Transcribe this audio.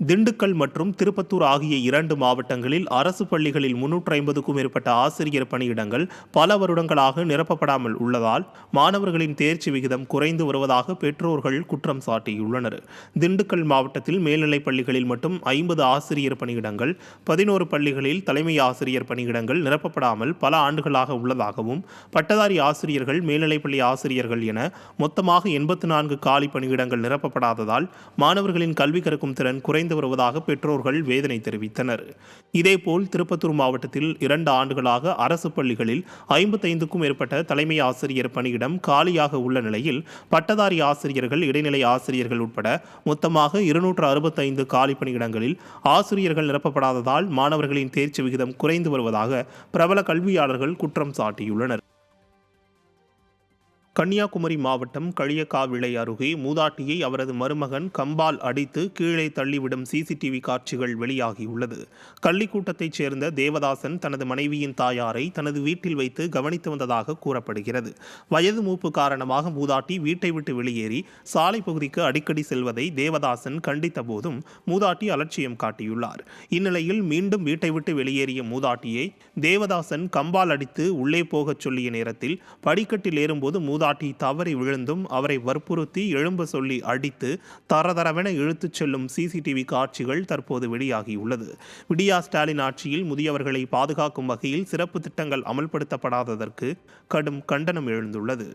திண்டுக்கல் மற்றும் திருப்பத்தூர் ஆகிய இரண்டு மாவட்டங்களில் அரசு பள்ளிகளில் முன்னூற்று ஐம்பதுக்கும் மேற்பட்ட ஆசிரியர் பணியிடங்கள் பல வருடங்களாக நிரப்பப்படாமல் உள்ளதால் மாணவர்களின் தேர்ச்சி விகிதம் குறைந்து வருவதாக பெற்றோர்கள் குற்றம் சாட்டியுள்ளனர். திண்டுக்கல் மாவட்டத்தில் மேல்நிலைப் பள்ளிகளில் மட்டும் ஐம்பது ஆசிரியர் பணியிடங்கள் பதினோரு பள்ளிகளில் தலைமை ஆசிரியர் பணியிடங்கள் நிரப்பப்படாமல் பல ஆண்டுகளாக உள்ளதாகவும் பட்டதாரி ஆசிரியர்கள் மேல்நிலைப்பள்ளி ஆசிரியர்கள் என மொத்தமாக எண்பத்து நான்கு காலி பணியிடங்கள் நிரப்பப்படாததால் மாணவர்களின் கல்வி கற்கும் திறன் குறைந்து வருவதாக பெற்றோர்கள் வேதனை தெரிவித்தனர். இதேபோல் திருப்பத்தூர் மாவட்டத்தில் இரண்டு ஆண்டுகளாக அரசு பள்ளிகளில் ஐம்பத்தைந்துக்கும் மேற்பட்ட தலைமை ஆசிரியர் பணியிடம் காலியாக உள்ள நிலையில் பட்டதாரி ஆசிரியர்கள் இடைநிலை ஆசிரியர்கள் உட்பட மொத்தமாக இருநூற்று அறுபத்தைந்து காலி பணியிடங்களில் ஆசிரியர்கள் நிரப்பப்படாததால் மாணவர்களின் தேர்ச்சி விகிதம் குறைந்து வருவதாக பிரபல கல்வியாளர்கள் குற்றம் சாட்டியுள்ளனர். கன்னியாகுமரி மாவட்டம் களியக்காவிளை அருகே மூதாட்டியை அவரது மருமகன் கம்பால் அடித்து கீழே தள்ளிவிடும் சிசிடிவி காட்சிகள் வெளியாகியுள்ளது. கள்ளிக்கூட்டத்தைச் சேர்ந்த தேவதாசன் தனது மனைவியின் தாயாரை தனது வீட்டில் வைத்து கவனித்து வந்ததாக கூறப்படுகிறது. வயது மூப்பு காரணமாக மூதாட்டி வீட்டை விட்டு வெளியேறி சாலை பகுதிக்கு அடிக்கடி செல்வதை தேவதாசன் கண்டித்த போதும் மூதாட்டி அலட்சியம் காட்டியுள்ளார். இந்நிலையில் மீண்டும் வீட்டை விட்டு வெளியேறிய மூதாட்டியை தேவதாசன் கம்பால் அடித்து உள்ளே போகச் சொல்லிய நேரத்தில் படிக்கட்டில் ஏறும்போது மூதா சாட்டி தவறி விழுந்தும் அவரை வற்புறுத்தி எழும்ப சொல்லி அடித்து தரதரவென இழுத்துச் செல்லும் சிசிடிவி காட்சிகள் தற்போது வெளியாகியுள்ளது. விடியா ஸ்டாலின் ஆட்சியில் முதியவர்களை பாதுகாக்கும் வகையில் சிறப்பு திட்டங்கள் அமல்படுத்தப்படாததற்கு கடும் கண்டனம் எழுந்துள்ளது.